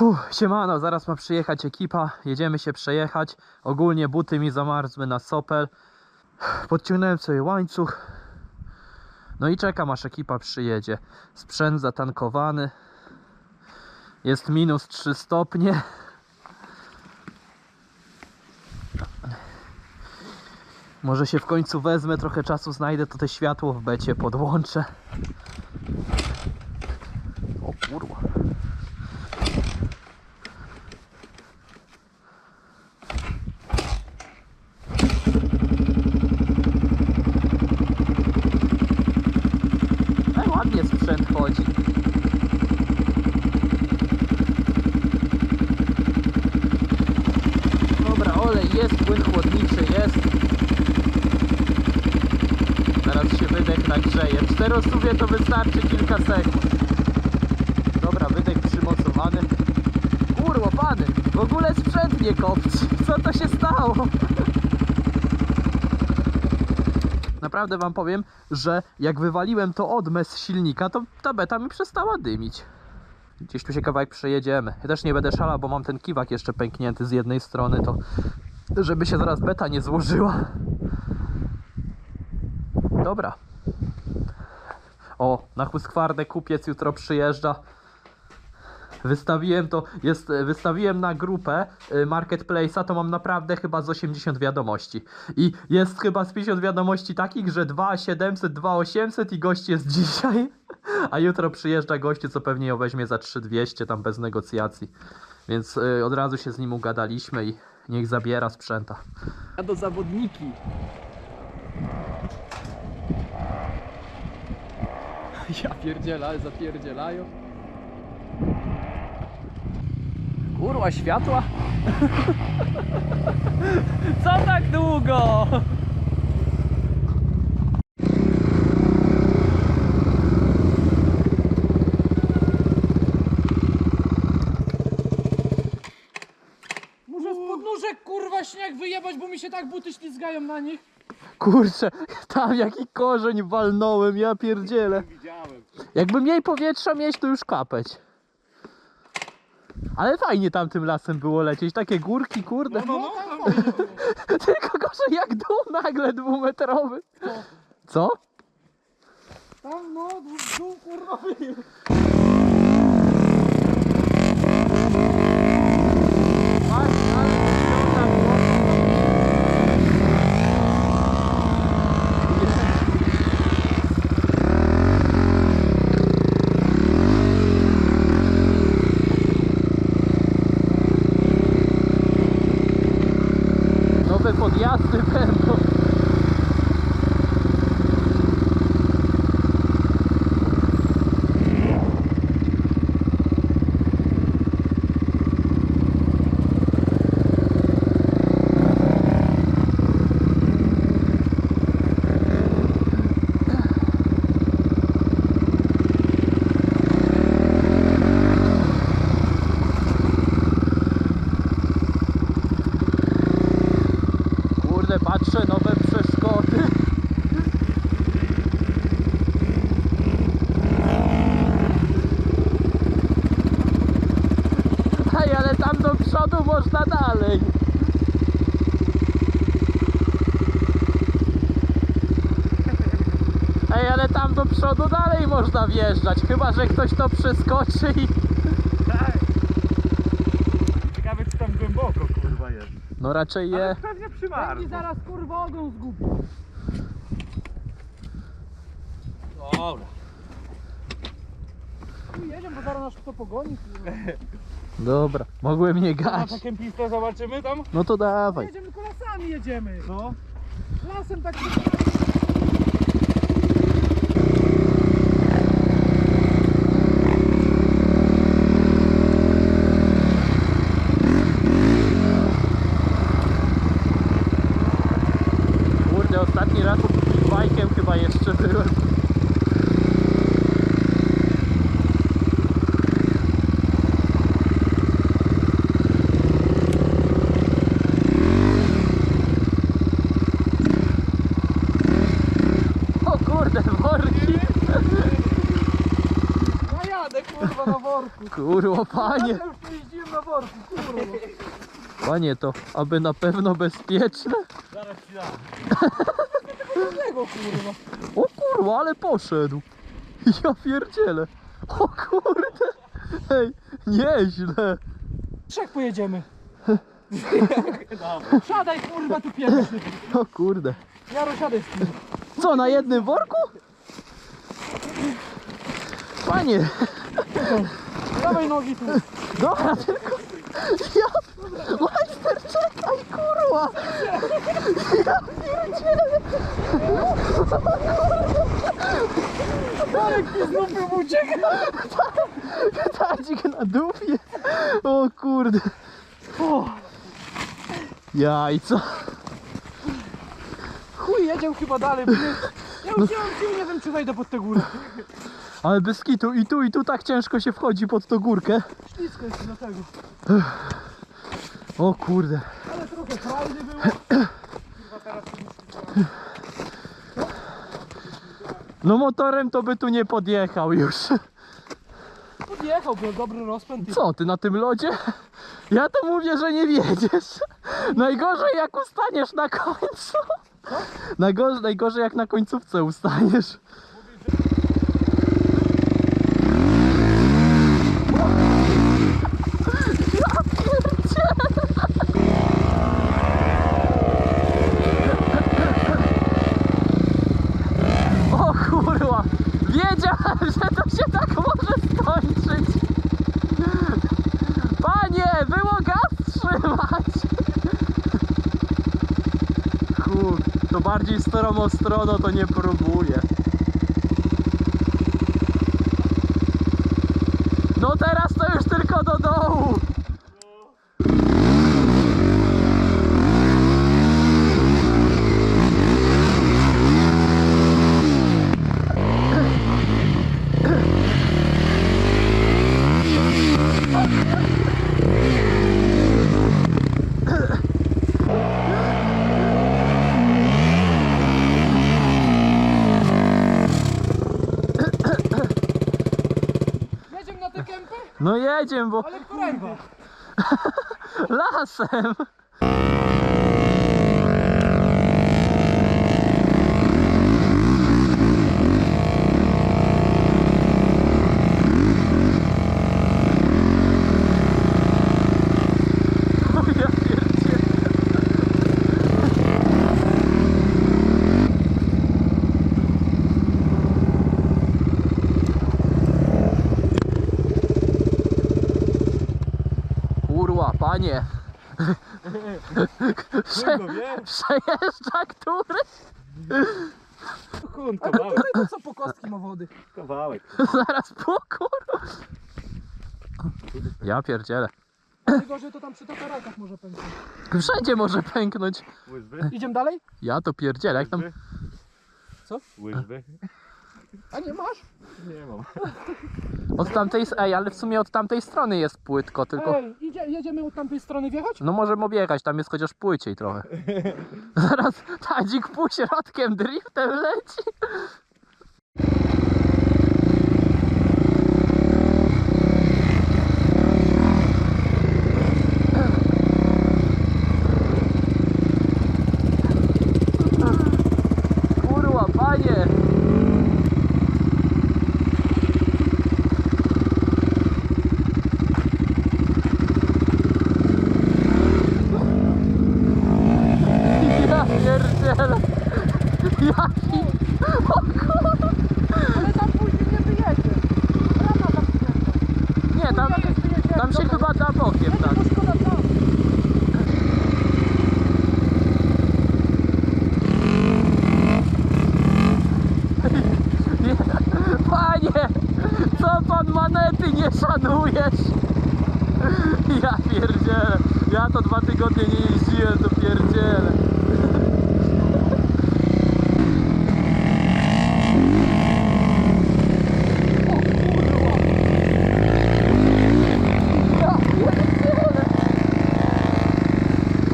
Uff, siemano, zaraz ma przyjechać ekipa, jedziemy się przejechać. Ogólnie buty mi zamarzły na sopel. Podciągnąłem sobie łańcuch. No i czekam aż ekipa przyjedzie. Sprzęt zatankowany. Jest minus 3 stopnie. Może się w końcu wezmę, trochę czasu znajdę, to te światło w becie podłączę. O kurwa. E, ładnie sprzęt chodzi. Dobra, olej jest, płyn chłodniczy jest. Zaraz się nagrzeje. W czterosuwie to wystarczy kilka sekund. Dobra, wydech przymocowany. Kurwa, pany, w ogóle sprzęt nie kopci. Co to się stało? Naprawdę wam powiem, że jak wywaliłem to odmę z silnika, to ta beta mi przestała dymić. Gdzieś tu się kawałek przejedziemy. Ja też nie będę szalał, bo mam ten kiwak jeszcze pęknięty z jednej strony, to żeby się zaraz beta nie złożyła. Dobra. O, na Husqvardę kupiec jutro przyjeżdża. Wystawiłem to, jest, wystawiłem na grupę y, Marketplace'a, to mam naprawdę chyba z 80 wiadomości. I jest chyba z 50 wiadomości takich, że 2700, 2800 i gość jest dzisiaj. A jutro przyjeżdża gościu, co pewnie ją weźmie za 3200 tam bez negocjacji. Więc y, od razu się z nim ugadaliśmy i niech zabiera sprzęta. A do zawodniki. Ja pierdziela, zapierdzielają. Kurwa, światła? Co tak długo? Muszę z podnóżek kurwa śnieg wyjebać, bo mi się tak buty ślizgają na nich. Kurczę, tam jaki korzeń walnąłem, ja pierdzielę. Jakby mniej powietrza mieć, to już kapeć. Ale fajnie tam tym lasem było lecieć, takie górki, kurde. No, no, było. Tylko gorzej jak dół nagle dwumetrowy. Co? Tam no, dół, dół kurwa podjazdy będą. Kurde, patrzę, nowe przeszkody. Ej, ale tam do przodu można dalej. Ej, ale tam do przodu dalej można wjeżdżać, chyba że ktoś to przeskoczy i... Ciekawe czy tam głęboko kurwa jest. No raczej je. Pewnie Będzie przymarł. zaraz kurwa ogon zgubi. Dobra. Tu jedziemy, bo zaraz nas kto pogoni. kurwa. Dobra, mogłem nie Na gać. tę kempistę zobaczymy tam? No to dawaj. Jedziemy tylko lasami jedziemy. No. Lasem tak Kurde, ostatni raz z chyba jeszcze byłem. O kurde, worki! najadę kurwa na worku. Kurwa, panie! Ja już jeździłem. worku, kurwa. Panie, to aby na pewno bezpieczne? Zaraz ci dam. Tego kurwa. O kurwa, ale poszedł. Ja pierdzielę. O kurde. Ej, nieźle. Trzech pojedziemy. Siadaj kurwa tu pierwszy. O kurde. Jaro siadaj z tym. Co, na jednym worku? Panie, Dawaj nogi tu. dobra, tylko... Ja... Majster, czekaj, kurwa! Ja pierdzielę! Darek mi znów ucieka. Tadzik na dupie! O kurde! O, Jajco! chuj, jedziemy chyba dalej, bo nie... Ja już nie mam sił, nie wiem czy wejdę pod tę górę. Ale bez kitu i tu i tu tak ciężko się wchodzi pod tą górkę. Ślisko jest dlatego. O kurde. Ale trochę frajdy było. No motorem to by tu nie podjechał już. Podjechał, był dobry rozpęd. i- Co ty na tym lodzie? Ja to mówię, że nie wiedziesz. Najgorzej jak ustaniesz na końcu. Najgorzej, najgorzej jak na końcówce ustaniesz. Ja pierdzielę. O kurwa! Wiedziałem, że to się tak może skończyć! Panie, było gaz trzymać! Kur, to bardziej stromostrono to nie próbuję. No teraz to już tylko do dołu! Jedziemy na tę kępę? No jedziemy, bo Ale którędy? lasem! O ja pierdzielę. Panie. Prze przejeżdża który? Kun, kawałek, to co po kostki ma wody? kawałek. Zaraz po kurwa. Ja pierdzielę. Najgorzej to tam przy tatarakach może pęknąć. Wszędzie może pęknąć. Idziemy dalej? Ja to pierdzielę, jak tam... Co? Łyżwy? A nie masz? Nie mam. Od tamtej... Ej, ale w sumie od tamtej strony jest płytko, tylko... Ej, idzie, jedziemy od tamtej strony wjechać? No możemy objechać, tam jest chociaż płyciej trochę. Zaraz Tadzik pół środkiem driftem leci. Kurwa, panie! Ja pierdzielę! Jaki... O kurwa! Ale tam później nie wyjedzie. Brama zamknięta. Nie, tam, tam się chyba da bokiem, tak. Panie! Co pan manety nie szanujesz? Ja pierdzielę. Ja to dwa tygodnie nie jeździłem, to pierdzielę.